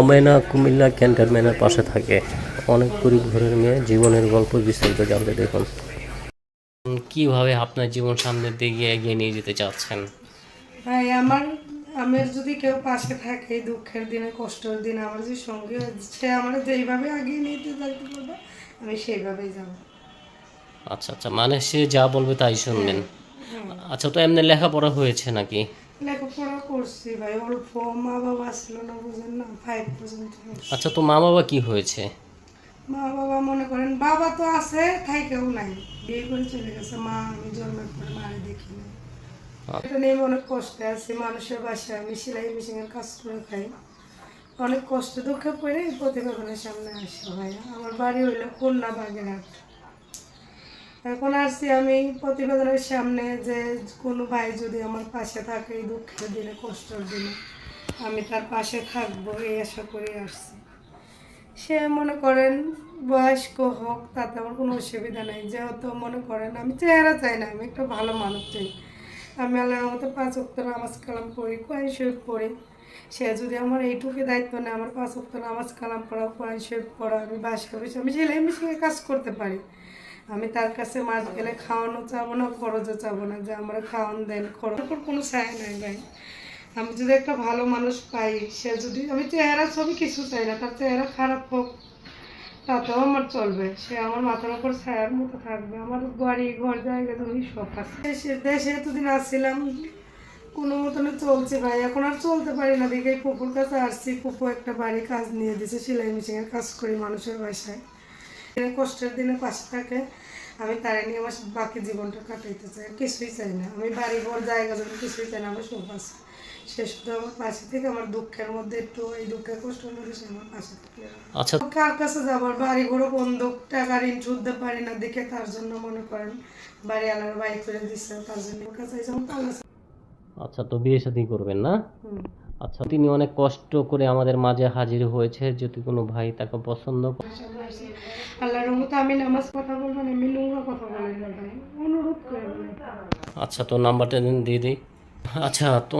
আমেনা কুমিল্লা ক্যান্টনমেন্টের পাশে থাকে। অনেক গরিব ঘরের মেয়ে জীবনের গল্প বিস্তারিত জানতে দেখুন। কীভাবে আপনার জীবন সামনের দিকে এগিয়ে নিয়ে যেতে চাচ্ছেন? ভাই আমার আমার যদি কেউ পাশে থাকে এই দুঃখের দিনে কষ্টের দিনে আমার যে সঙ্গে সে আমার যেইভাবে আগিয়ে নিতে যাইতে পারবে আমি সেইভাবেই যাব। আচ্ছা আচ্ছা মানে সে যা বলবে তাই শুনবেন। আচ্ছা তো এমনি লেখাপড়া হয়েছে নাকি? লেখাপড়া করছি ভাই অল্প মা বাবা ছিল না বুঝেন না ফাইভ পর্যন্ত আচ্ছা তো মা বাবা কি হয়েছে? মা বাবা মনে করেন বাবা তো আছে থাইকেও নাই। বিয়ে করে চলে গেছে মা আমি জন্মের পরে মারে দেখি না এটা নিয়ে অনেক কষ্টে আছি মানুষের বাসায় আমি সেলাই মেশিনের কাজ করে খাই। অনেক কষ্ট দুঃখে পড়ে এই সামনে আসি ভাই আমার বাড়ি হইল কন্যা বাগেরহাট। এখন আসছি আমি প্রতিবেদনের সামনে যে কোনো ভাই যদি আমার পাশে থাকে, এই দুঃখের দিনে, কষ্টের দিনে, আমি তার পাশে থাকব, এই আশা করে আসছি। সে মনে করেন বয়স্ক হোক, তাতে আমার কোনো অসুবিধা নেই। যেহেতু মনে করেন আমি চেহারা চাই না, আমি একটা ভালো মানুষ চাই। আমি আল্লাহর মতো পাঁচ অক্ট নামাজ কালাম পড়ি, কোরআন শরীফ পড়ি। সে যদি আমার এইটুকু দায়িত্ব নেয়, আমার পাঁচ অক্ট নামাজ কালাম পড়া, কোরআন শরীফ পড়া, আমি বাসা বসে, আমি সেলাই মেশিনে কাজ করতে পারি। আমি তার কাছে মাছ গেলে খাওয়ানো চাবো না, খরচও চাবো না, যে আমরা খাওয়ান দেন, খরচ ওপর কোনো চাই নাই ভাই। আমি যদি একটা ভালো মানুষ পাই, সে যদি, আমি চেহারা ছবি কিছু চাই না, তার চেহারা খারাপ হোক, তাতেও আমার চলবে। সে আমার মাথার উপর ছায়ার মতো থাকবে, আমার বাড়ি ঘর, জায়গা জমি সব আছে। দেশে এতদিন আসছিলাম, কোনো মতনে চলছে ভাই, এখন আর চলতে পারি না। দেখে পুকুর কাছে আসছি পুপু একটা বাড়ি কাজ নিয়ে দিছে, সেলাই মেশিনের কাজ করি মানুষের বাসায়। কষ্টের দিনে পাশে থাকে আমি তারে নিয়ে আমার বাকি জীবনটা কাটাইতে চাই। কিছুই চাই না। আমি বাড়ি ঘর জায়গা জমি কিছুই চাই না আমার সব আছে সে শুধু আমার পাশে থেকে আমার দুঃখের মধ্যে একটু এই দুঃখের মধ্যে সে আমার পাশে থাকে আচ্ছা। কার কাছে যাবার বাড়ি ঘরও বন্ধক টাকা ঋণ শুধতে পারি না দেখে তার জন্য মনে করেন বাড়ি আলার বাড়ি করে দিচ্ছে তার জন্য কাছে আচ্ছা তো বিয়ে শাদী করবেন না। আচ্ছা তিনি অনেক কষ্ট করে আমাদের মাঝে হাজির হয়েছে যদি কোনো ভাই তাকে পছন্দ করে। আল্লাহর রহমতে আমি নামাজ কথা বলব না আমি কথা বলি অনুরোধ করে আচ্ছা তো নাম্বারটা দিন দিয়ে দিই। আচ্ছা তো